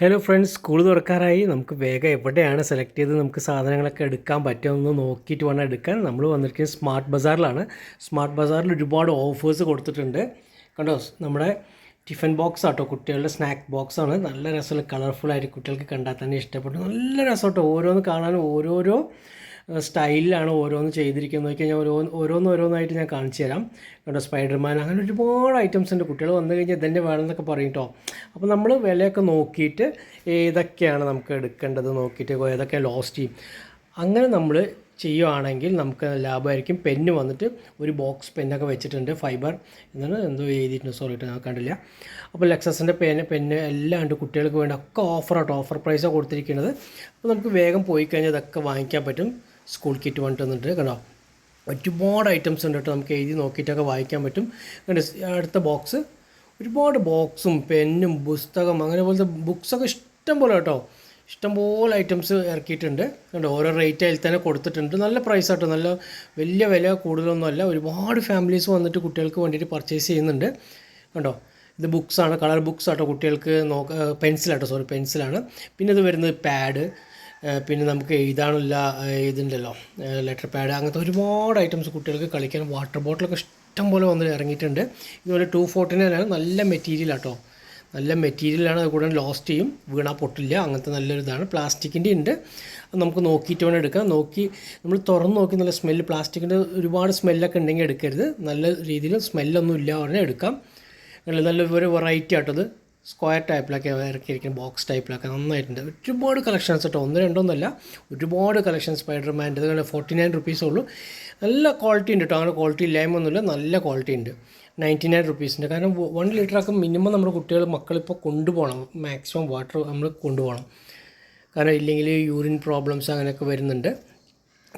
Hello friends school തുറക്കാറായി. നമുക്ക് വേഗം എവിടെയാണ് സെലക്ട് ചെയ്ത് നമുക്ക് സാധനങ്ങളൊക്കെ എടുക്കാൻ പറ്റുമെന്ന് നോക്കിയിട്ട് വേണം എടുക്കാൻ. നമ്മൾ വന്നിരിക്കുന്നത് സ്മാർട്ട് ബസാറിലാണ് സ്മാർട്ട് ബസാറിൽ ഒരുപാട് ഓഫേഴ്സ് കൊടുത്തിട്ടുണ്ട്. കണ്ടോ നമ്മുടെ ടിഫിൻ ബോക്സ് ആട്ടോ കുട്ടികളുടെ സ്നാക്ക് ബോക്സ് ആണ്. നല്ല രസമുള്ള കളർഫുൾ ആയിട്ട് കുട്ടികൾക്ക് കണ്ടാൽ തന്നെ ഇഷ്ടപ്പെട്ടു. നല്ല രസമാട്ടോ ഓരോന്ന് കാണാനും ഓരോരോ സ്റ്റൈലിലാണ് ഓരോന്ന് ചെയ്തിരിക്കുന്നത്. കഴിഞ്ഞാൽ ഓരോ ഓരോന്ന് ഓരോന്നായിട്ട് ഞാൻ കാണിച്ചു തരാം. കേട്ടോ സ്പൈഡർമാൻ അങ്ങനെ ഒരുപാട് ഐറ്റംസ് ഉണ്ട്. കുട്ടികൾ വന്നു കഴിഞ്ഞാൽ ഇതന്നെ വേണമെന്നൊക്കെ പറയും കേട്ടോ അപ്പോൾ നമ്മൾ വിലയൊക്കെ നോക്കിയിട്ട് ഏതൊക്കെയാണ് നമുക്ക് എടുക്കേണ്ടത് നോക്കിയിട്ട് ഏതൊക്കെ ലോസ്റ്റ് ചെയ്യും. അങ്ങനെ നമ്മൾ ചെയ്യുവാണെങ്കിൽ നമുക്ക് ലാഭമായിരിക്കും. പെന്ന് വന്നിട്ട് ഒരു ബോക്സ് പെന്നൊക്കെ വെച്ചിട്ടുണ്ട് ഫൈബർ എന്നാണ് എന്തോ എഴുതിയിട്ടുണ്ട്. സോറി ഞാൻ കണ്ടില്ല. അപ്പോൾ ലെക്സസിന്റെ പെന്ന് പെന്ന് എല്ലാം ഉണ്ട് കുട്ടികൾക്ക് വേണ്ട. ഒക്കെ ഓഫറാട്ടോ ഓഫർ പ്രൈസാണ് കൊടുത്തിരിക്കുന്നത്. അപ്പോൾ നമുക്ക് വേഗം പോയി കഴിഞ്ഞാൽ ഇതൊക്കെ വാങ്ങിക്കാൻ പറ്റും. സ്കൂൾ കിറ്റ് വന്നിട്ടുണ്ട്. വന്നിട്ട് കണ്ടോ? ഒരുപാട് ഐറ്റംസ് ഉണ്ട് കേട്ടോ. നമുക്ക് എഴുതി നോക്കിയിട്ടൊക്കെ വായിക്കാൻ പറ്റും. കണ്ടോ? അടുത്ത ബോക്സ് ഒരുപാട് ബോക്സും പെന്നും പുസ്തകം അങ്ങനെ പോലത്തെ ബുക്സൊക്കെ ഇഷ്ടം പോലെ കേട്ടോ. ഇഷ്ടംപോലെ ഐറ്റംസ് ഇറക്കിയിട്ടുണ്ട്. കണ്ടോ? ഓരോ റേറ്റ് അതിൽ തന്നെ കൊടുത്തിട്ടുണ്ട്. നല്ല പ്രൈസ് ആട്ടോ. നല്ല വലിയ വില കൂടുതലൊന്നുമല്ല. ഒരുപാട് ഫാമിലീസ് വന്നിട്ട് കുട്ടികൾക്ക് വേണ്ടിയിട്ട് പർച്ചേസ് ചെയ്യുന്നുണ്ട്. കണ്ടോ? ഇത് ബുക്സാണ് കളർ ബുക്സ് ആട്ടോ കുട്ടികൾക്ക് നോക്ക പെൻസിലാട്ടോ സോറി പെൻസിലാണ് പിന്നെ ഇത് വരുന്നത് പാഡ് പിന്നെ നമുക്ക് എഴുതാനുള്ള ഇതുണ്ടല്ലോ ലെറ്റർ പാഡ് അങ്ങനത്തെ ഒരുപാട് ഐറ്റംസ് കുട്ടികൾക്ക് കളിക്കാൻ വാട്ടർ ബോട്ടിലൊക്കെ ഇഷ്ടം പോലെ വന്ന് ഇറങ്ങിയിട്ടുണ്ട്. ഇതുപോലെ ടു നയനാണ് നല്ല മെറ്റീരിയൽ ആട്ടോ. നല്ല മെറ്റീരിയലാണ് അത് കൂടുതൽ ലോസ്റ്റ് ചെയ്യും വീണാൽ പൊട്ടില്ല അങ്ങനത്തെ നല്ലൊരു ഇതാണ്. പ്ലാസ്റ്റിക്കിന്റെ ഉണ്ട്. അത് നമുക്ക് നോക്കിയിട്ട് വേണം എടുക്കാം. നോക്കി നമ്മൾ തുറന്ന് നോക്കി നല്ല സ്മെല്ല് പ്ലാസ്റ്റിക്കിന്റെ ഒരുപാട് സ്മെല്ലൊക്കെ ഉണ്ടെങ്കിൽ എടുക്കരുത്. നല്ല രീതിയിൽ സ്മെല്ലൊന്നും ഇല്ല പറഞ്ഞാൽ എടുക്കാം. നല്ല ഒരു വെറൈറ്റി ആട്ടത് സ്ക്വയർ ടൈപ്പിലൊക്കെ ഇറക്കിയിരിക്കുന്ന ബോക്സ് ടൈപ്പിലൊക്കെ നന്നായിട്ടുണ്ട്. ഒരുപാട് കളക്ഷൻസ് കേട്ടോ. ഒന്ന് രണ്ടൊന്നല്ല ഒരുപാട് കളക്ഷൻസ് സ്പൈഡർമാന്റെ ഇതുപോലെ ഫോർട്ടി നയൻ റുപ്പീസേ ഉള്ളൂ. നല്ല ക്വാളിറ്റി ഉണ്ട് കേട്ടോ. അങ്ങനെ ക്വാളിറ്റി ഇല്ലായ്മൊന്നുമില്ല നല്ല ക്വാളിറ്റി ഉണ്ട്. നയന്റി നയൻ റുപ്പീസിന്റെ കാരണം വൺ ലിറ്ററൊക്കെ മിനിമം നമ്മുടെ കുട്ടികൾ മക്കളിപ്പോൾ കൊണ്ടുപോകണം. മാക്സിമം വാട്ടർ നമ്മൾ കൊണ്ടുപോകണം. കാരണം ഇല്ലെങ്കിൽ യൂറിൻ പ്രോബ്ലംസ് അങ്ങനെയൊക്കെ വരുന്നുണ്ട്.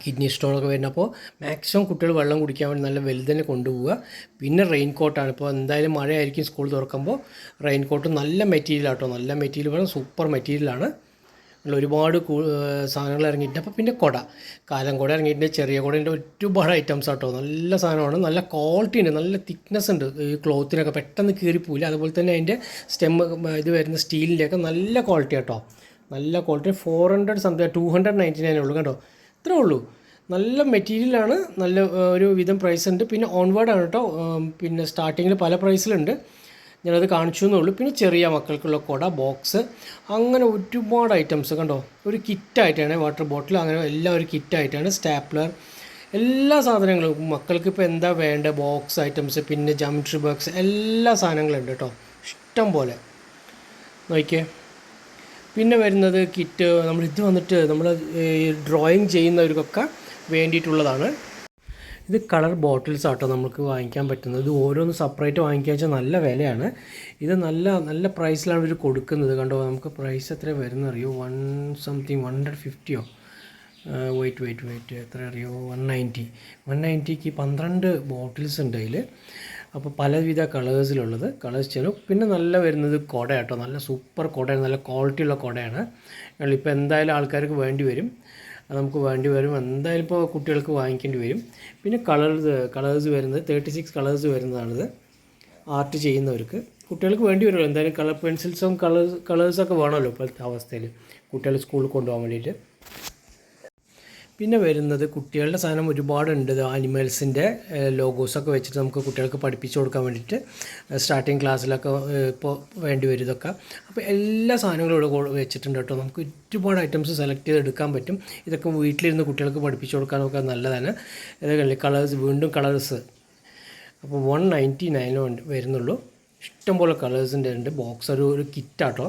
കിഡ്നി സ്റ്റോണൊക്കെ വരുന്നത് അപ്പോൾ മാക്സിമം കുട്ടികൾ വെള്ളം കുടിക്കാൻ വേണ്ടി നല്ല വലുതന്നെ കൊണ്ടുപോവുക. പിന്നെ റെയിൻ കോട്ടാണ് ഇപ്പോൾ എന്തായാലും മഴയായിരിക്കും സ്കൂൾ തുറക്കുമ്പോൾ റെയിൻ കോട്ട് നല്ല മെറ്റീരിയൽ ആട്ടോ. നല്ല മെറ്റീരിയൽ വേണം സൂപ്പർ മെറ്റീരിയലാണ് ഒരുപാട് സാധനങ്ങൾ ഇറങ്ങിയിട്ടുണ്ട്. അപ്പോൾ പിന്നെ കുട. കാലം കുട ഇറങ്ങിയിട്ടുണ്ട്. ചെറിയ കുടേന്റെ ഒരുപാട് ഐറ്റംസ് ആട്ടോ. നല്ല സാധനമാണ്. നല്ല ക്വാളിറ്റി ഉണ്ട്. നല്ല തിക്നെസ് ഉണ്ട്. ഈ ക്ലോത്തിനൊക്കെ പെട്ടെന്ന് കീറിപ്പോയില്ല അതുപോലെ തന്നെ അതിന്റെ സ്റ്റെം ഇത് വരുന്ന സ്റ്റീലിന്റെയൊക്കെ നല്ല ക്വാളിറ്റി ആട്ടോ. നല്ല quality four hundred something two hundred ninety nine ഉള്ളൂ കേട്ടോ ഇത്രേ ഉള്ളൂ. നല്ല മെറ്റീരിയലാണ് നല്ല ഒരു വിധം പ്രൈസ് ഉണ്ട്. പിന്നെ ഓൺവേർഡാണ് കേട്ടോ പിന്നെ സ്റ്റാർട്ടിങ്ങിൽ പല പ്രൈസിലുണ്ട് ഞാനത് കാണിച്ചു എന്നുള്ളൂ പിന്നെ ചെറിയ മക്കൾക്കുള്ള കുട ബോക്സ് അങ്ങനെ ഒരുപാട് ഐറ്റംസ് കണ്ടോ? ഒരു കിറ്റായിട്ടാണ് വാട്ടർ ബോട്ടിൽ അങ്ങനെ എല്ലാം ഒരു കിറ്റായിട്ടാണ് സ്റ്റാപ്ലർ എല്ലാ സാധനങ്ങളും. മക്കൾക്ക് ഇപ്പോൾ എന്താ വേണ്ട? ബോക്സ് ഐറ്റംസ് പിന്നെ ജംട്രി ബോക്സ് എല്ലാ സാധനങ്ങളും ഉണ്ട് കേട്ടോ ഇഷ്ടം പോലെ. നോക്കിയേ. പിന്നെ വരുന്നത് കിറ്റ് നമ്മൾ ഇത് വന്നിട്ട് നമ്മൾ ഡ്രോയിങ് ചെയ്യുന്നവർക്കൊക്കെ വേണ്ടിയിട്ടുള്ളതാണ്. ഇത് കളർ ബോട്ടിൽസ് ആട്ടോ നമുക്ക് വാങ്ങിക്കാൻ പറ്റുന്നത്. ഇത് ഓരോന്ന് സെപ്പറേറ്റ് വാങ്ങിക്കാൻ വെച്ചാൽ നല്ല വിലയാണ്. ഇത് നല്ല നല്ല പ്രൈസിലാണ് ഇവർ കൊടുക്കുന്നത്. കണ്ടോ നമുക്ക് പ്രൈസ് എത്ര വരുന്ന അറിയോ? വൺ സംതിങ് വൺ ഹൺഡ്രഡ് ഫിഫ്റ്റിയോ വെയിറ്റ് വെയിറ്റ് വെയിറ്റ് എത്ര അറിയോ? വൺ നയന്റി വൺ നയന്റിക്ക് പന്ത്രണ്ട് ബോട്ടിൽസ് ഉണ്ട് അതിൽ അപ്പോൾ പലവിധ കളേഴ്സിലുള്ളത് കളേഴ്സ് ചെലവ് പിന്നെ നല്ല വരുന്നത് കുട കേട്ടോ നല്ല സൂപ്പർ കുടയാണ്. നല്ല ക്വാളിറ്റി ഉള്ള കുടയാണ് ഇപ്പോൾ എന്തായാലും ആൾക്കാർക്ക് വേണ്ടി വരും. നമുക്ക് വേണ്ടി വരും. എന്തായാലും ഇപ്പോൾ കുട്ടികൾക്ക് വാങ്ങിക്കേണ്ടി വരും. പിന്നെ കളേഴ്സ് കളേഴ്സ് വരുന്നത് തേർട്ടി സിക്സ് കളേഴ്സ് വരുന്നതാണിത്. ആർട്ട് ചെയ്യുന്നവർക്ക്. കുട്ടികൾക്ക് വേണ്ടി വരുമല്ലോ. എന്തായാലും കളർ പെൻസിൽസും കളേഴ്സ് കളേഴ്സൊക്കെ വേണമല്ലോ ഇപ്പോഴത്തെ അവസ്ഥയിൽ കുട്ടികൾ സ്കൂളിൽ കൊണ്ടുപോകാൻ വേണ്ടിയിട്ട്. പിന്നെ വരുന്നത് കുട്ടികളുടെ സാധനം ഒരുപാടുണ്ട്. ആനിമൽസിന്റെ ലോഗോസൊക്കെ വെച്ചിട്ട് നമുക്ക് കുട്ടികൾക്ക് പഠിപ്പിച്ചു കൊടുക്കാൻ വേണ്ടിയിട്ട് സ്റ്റാർട്ടിങ് ക്ലാസ്സിലൊക്കെ ഇപ്പോൾ വേണ്ടി വരും അപ്പോൾ എല്ലാ സാധനങ്ങളും ഇവിടെ വെച്ചിട്ടുണ്ട് കേട്ടോ. നമുക്ക് ഒരുപാട് ഐറ്റംസ് സെലക്ട് ചെയ്ത് എടുക്കാൻ പറ്റും. ഇതൊക്കെ വീട്ടിലിരുന്ന് കുട്ടികൾക്ക് പഠിപ്പിച്ചു കൊടുക്കാനൊക്കെ നല്ലതാണ്. ഇതൊക്കെ കളേഴ്സ് വീണ്ടും കളേഴ്സ് അപ്പോൾ വൺ നയന്റി നയനോ വരുന്നുള്ളൂ. ഇഷ്ടംപോലെ കളേഴ്സിന്റെ ഉണ്ട് ബോക്സ് ഒരു ഒരു കിറ്റാട്ടോ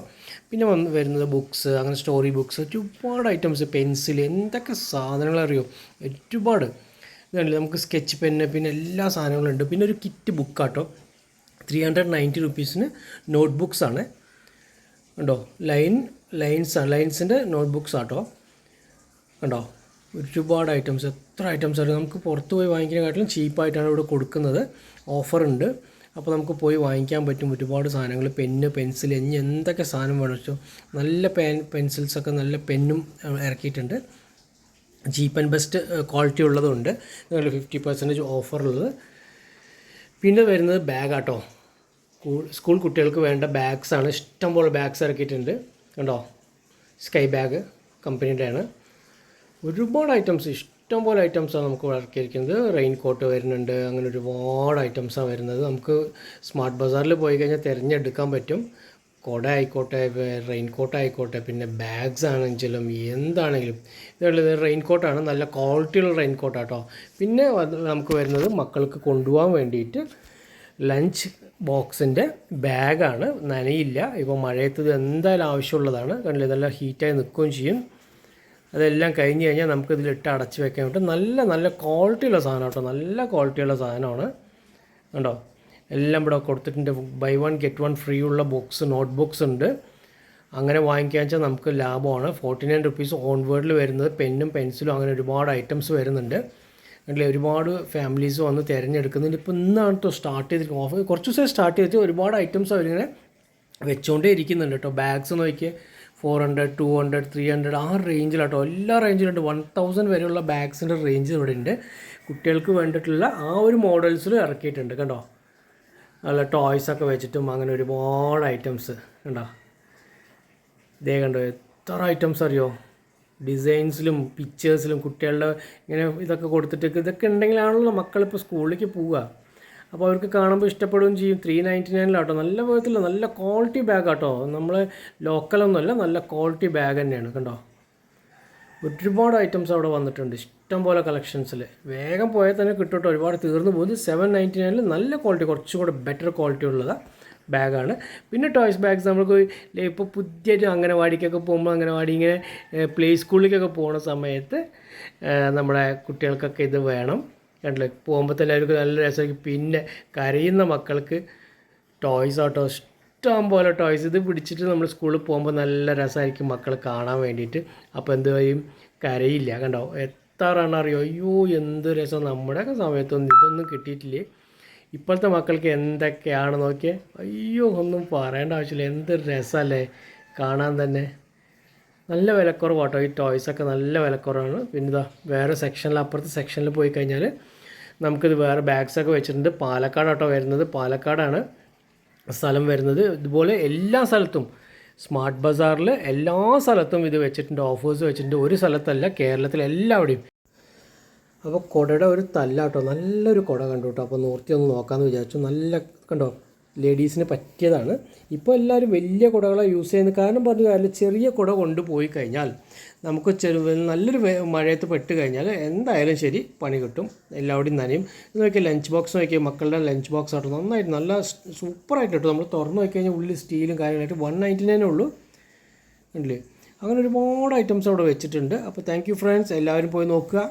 പിന്നെ വന്ന് വരുന്നത് ബുക്സ് അങ്ങനെ സ്റ്റോറി ബുക്സ് ഒരുപാട് ഐറ്റംസ് പെൻസിൽ എന്തൊക്കെ സാധനങ്ങൾ അറിയോ? ഒരുപാട്. ഇതുണ്ട് നമുക്ക് സ്കെച്ച് പെന്ന് പിന്നെ എല്ലാ സാധനങ്ങളും ഉണ്ട്. പിന്നെ ഒരു കിറ്റ് ബുക്കാട്ടോ ത്രീ ഹൺഡ്രഡ് നയന്റി റുപ്പീസിന് നോട്ട് ബുക്സാണ് കണ്ടോ? ലൈൻ ലൈൻസ് ലൈൻസിന്റെ നോട്ട് ബുക്സ് ആട്ടോ. കണ്ടോ? ഒരുപാട് ഐറ്റംസ് എത്ര ഐറ്റംസ് ആണ് നമുക്ക് പുറത്ത് പോയി വാങ്ങിക്കുന്നതിനെക്കാട്ടിലും ചീപ്പായിട്ടാണ് ഇവിടെ കൊടുക്കുന്നത്. ഓഫറുണ്ട് അപ്പോൾ നമുക്ക് പോയി വാങ്ങിക്കാൻ പറ്റും. ഒരുപാട് സാധനങ്ങൾ പെന്ന് പെൻസിൽ ഇനി എന്തൊക്കെ സാധനം വേണം നല്ല പെൻ പെൻസിൽസൊക്കെ നല്ല പെന്നും ഇറക്കിയിട്ടുണ്ട്. ചീപ്പ് ആൻഡ് ബെസ്റ്റ് ക്വാളിറ്റി ഉള്ളതുണ്ട്. അതുപോലെ ഫിഫ്റ്റി പെർസെന്റേജ് ഓഫറുള്ളത് പിന്നെ വരുന്നത് ബാഗാട്ടോ സ്കൂൾ കുട്ടികൾക്ക് വേണ്ട ബാഗ്സാണ് ഇഷ്ടംപോലെ ബാഗ്സ് ഇറക്കിയിട്ടുണ്ട്. കണ്ടോ? സ്കൈ ബാഗ് കമ്പനിയുടെയാണ് ഒരുപാട് ഐറ്റംസ് ഇഷ്ടം പോലെ ഐറ്റംസാണ് നമുക്ക് ഇറക്കിയിരിക്കുന്നത് റെയിൻ കോട്ട് വരുന്നുണ്ട്. അങ്ങനെ ഒരുപാട് ഐറ്റംസാണ് വരുന്നത്. നമുക്ക് സ്മാർട്ട് ബസാറിൽ പോയി കഴിഞ്ഞാൽ തിരഞ്ഞെടുക്കാൻ പറ്റും. കുട ആയിക്കോട്ടെ റെയിൻ കോട്ട് ആയിക്കോട്ടെ പിന്നെ ബാഗ്സ് ആണെങ്കിലും എന്താണെങ്കിലും. ഇതുള്ളത് റെയിൻ കോട്ടാണ് നല്ല ക്വാളിറ്റിയുള്ള റെയിൻ കോട്ടാട്ടോ പിന്നെ നമുക്ക് വരുന്നത് മക്കൾക്ക് കൊണ്ടുപോകാൻ വേണ്ടിയിട്ട് ലഞ്ച് ബോക്സിന്റെ ബാഗാണ് നനയില്ല. ഇപ്പോൾ മഴയത്ത് എന്തായാലും ആവശ്യമുള്ളതാണ്. കണ്ടില്ലേ? നല്ല ഹീറ്റായി നിൽക്കുകയും ചെയ്യും. അതെല്ലാം കഴിഞ്ഞ് കഴിഞ്ഞാൽ നമുക്ക് ഇതിലിട്ട് അടച്ച് വെക്കാൻ പറ്റും. നല്ല നല്ല ക്വാളിറ്റിയുള്ള സാധനം കേട്ടോ. നല്ല ക്വാളിറ്റിയുള്ള സാധനമാണ്. കണ്ടോ? എല്ലാം ഇവിടെ കൊടുത്തിട്ടുണ്ട്. Buy one get one free ഉള്ള ബുക്സ് നോട്ട് ബുക്സ് ഉണ്ട്. അങ്ങനെ വാങ്ങിക്കാൻ വെച്ചാൽ നമുക്ക് ലാഭമാണ്. ഫോർട്ടി നയൻ റുപ്പീസ് ഓൺ വേർഡിൽ വരുന്നത്. പെന്നും പെൻസിലും അങ്ങനെ ഒരുപാട് ഐറ്റംസ് വരുന്നുണ്ട്. അതിൽ ഒരുപാട് ഫാമിലീസ് വന്ന് തിരഞ്ഞെടുക്കുന്നുണ്ട്. ഇപ്പോൾ ഇന്നാണ് കേട്ടോ സ്റ്റാർട്ട് ചെയ്തിട്ട് ഓഫ് കുറച്ച് ദിവസം സ്റ്റാർട്ട് ചെയ്തിട്ട് ഒരുപാട് ഐറ്റംസ് അവരിങ്ങനെ വെച്ചുകൊണ്ടേ ഇരിക്കുന്നുണ്ട് കേട്ടോ ബാഗ്സ് നോക്കിയാൽ four hundred two hundred three hundred ആ റേഞ്ചിലാട്ടോ എല്ലാ റേഞ്ചിലുണ്ട് വൺ തൗസൻഡ് വരെയുള്ള ബാഗ്സിന്റെ റേഞ്ച് ഇവിടെ ഉണ്ട്. കുട്ടികൾക്ക് വേണ്ടിയിട്ടുള്ള ആ ഒരു മോഡൽസിൽ ഇറക്കിയിട്ടുണ്ട് കണ്ടോ? നല്ല ടോയ്സൊക്കെ വെച്ചിട്ടും അങ്ങനെ ഒരുപാട് ഐറ്റംസ് കണ്ടോ? ഇതേ കണ്ടോ എത്ര ഐറ്റംസ് അറിയോ? ഡിസൈൻസിലും പിക്ചേഴ്സിലും കുട്ടികളുടെ ഇങ്ങനെ ഇതൊക്കെ കൊടുത്തിട്ട് ഇതൊക്കെ ഉണ്ടെങ്കിലാണല്ലോ മക്കളിപ്പോൾ സ്കൂളിലേക്ക് പോവുക. അപ്പോൾ അവർക്ക് കാണുമ്പോൾ ഇഷ്ടപ്പെടുകയും ചെയ്യും. ത്രീ നയന്റി നയനിലാട്ടോ നല്ല വിധത്തിലുള്ള നല്ല ക്വാളിറ്റി ബാഗ് ആട്ടോ. നമ്മൾ ലോക്കലൊന്നുമല്ല നല്ല ക്വാളിറ്റി ബാഗ് തന്നെയാണ് കണ്ടോ? ഒരുപാട് ഐറ്റംസ് അവിടെ വന്നിട്ടുണ്ട്. ഇഷ്ടം പോലെ കളക്ഷൻസിൽ വേഗം പോയാൽ തന്നെ കിട്ടും ഒരുപാട് തീർന്നു പോകുന്നത് സെവൻ നയന്റി നയനിൽ നല്ല ക്വാളിറ്റി കുറച്ചും കൂടെ ബെറ്റർ ക്വാളിറ്റി ഉള്ളത് ബാഗാണ് പിന്നെ ടോയ്സ് ബാഗ്സ് നമുക്ക് ഇപ്പോൾ പുതിയ അംഗനവാടിക്കൊക്കെ പോകുമ്പോൾ അംഗനവാടി ഇങ്ങനെ പ്ലേ സ്കൂളിലേക്കൊക്കെ പോകുന്ന സമയത്ത് നമ്മുടെ കുട്ടികൾക്കൊക്കെ ഇത് വേണം. കണ്ടില്ലേ? പോകുമ്പോൾ തന്നെ അവർക്ക് നല്ല രസമായിരിക്കും. പിന്നെ കരയുന്ന മക്കൾക്ക് ടോയ്സ് ആട്ടോ ഇഷ്ടം പോലെ ടോയ്സ് ഇത് പിടിച്ചിട്ട് നമ്മൾ സ്കൂളിൽ പോകുമ്പോൾ നല്ല രസമായിരിക്കും മക്കൾ കാണാൻ വേണ്ടിയിട്ട്. അപ്പോൾ എന്ത് ചെയ്യും കരയില്ല കണ്ടോ? എത്ര എണ്ണം അറിയോ? അയ്യോ എന്ത് രസം. നമ്മുടെയൊക്കെ സമയത്തൊന്നും ഇതൊന്നും കിട്ടിയിട്ടില്ലേ? ഇപ്പോഴത്തെ മക്കൾക്ക് എന്തൊക്കെയാണ് നോക്കിയേ? അയ്യോ ഒന്നും പറയേണ്ട ആവശ്യമില്ല. എന്ത് രസമല്ലേ? കാണാൻ തന്നെ. നല്ല വിലക്കുറവാട്ടോ. ഈ ടോയ്സൊക്കെ നല്ല വിലക്കുറവാണ്. പിന്നെ ഇതാ വേറെ സെക്ഷനിൽ അപ്പുറത്തെ സെക്ഷനിൽ പോയി കഴിഞ്ഞാൽ നമുക്കിത് വേറെ ബാഗ്സൊക്കെ വെച്ചിട്ടുണ്ട്. പാലക്കാടാട്ടോ വരുന്നത്. പാലക്കാടാണ് സ്ഥലം വരുന്നത്. ഇതുപോലെ എല്ലാ സ്ഥലത്തും സ്മാർട്ട് ബസാറിൽ എല്ലാ സ്ഥലത്തും ഇത് വെച്ചിട്ടുണ്ട്. ഓഫേഴ്സ് വെച്ചിട്ടുണ്ട്. ഒരു സ്ഥലത്തല്ല കേരളത്തിൽ എല്ലാവിടെയും. അപ്പോൾ കുടയുടെ ഒരു തല്ലാട്ടോ. നല്ലൊരു കുട കണ്ടു കേട്ടോ അപ്പോൾ നോർത്തി ഒന്ന് നോക്കാമെന്ന് വിചാരിച്ചു. നല്ല കണ്ടോ? ലേഡീസിന് പറ്റിയതാണ്. ഇപ്പോൾ എല്ലാവരും വലിയ കുടകളെ യൂസ് ചെയ്യുന്നത്. കാരണം പറഞ്ഞു അല്ല ചെറിയ കുട കൊണ്ടുപോയി കഴിഞ്ഞാൽ നമുക്ക് ചെറു നല്ലൊരു മഴയത്ത് പെട്ട് കഴിഞ്ഞാൽ എന്തായാലും ശരി പണി കിട്ടും. എല്ലാവരുടെയും നനയും. നോക്കിയാൽ ലഞ്ച് ബോക്സ് നോക്കിയാൽ മക്കളുടെ ലഞ്ച് ബോക്സ് ആയിട്ട് നന്നായിട്ട് നല്ല സൂപ്പറായിട്ട് കിട്ടും. നമ്മൾ തുറന്ന് നോക്കി കഴിഞ്ഞാൽ ഉള്ളിൽ സ്റ്റീലും കാര്യങ്ങളായിട്ട് വൺ നയന്റി നയനേ ഉള്ളൂ. ഉണ്ടല്ലേ അങ്ങനെ ഒരുപാട് ഐറ്റംസ് അവിടെ വെച്ചിട്ടുണ്ട്. അപ്പോൾ താങ്ക് യു ഫ്രണ്ട്സ് എല്ലാവരും പോയി നോക്കുക.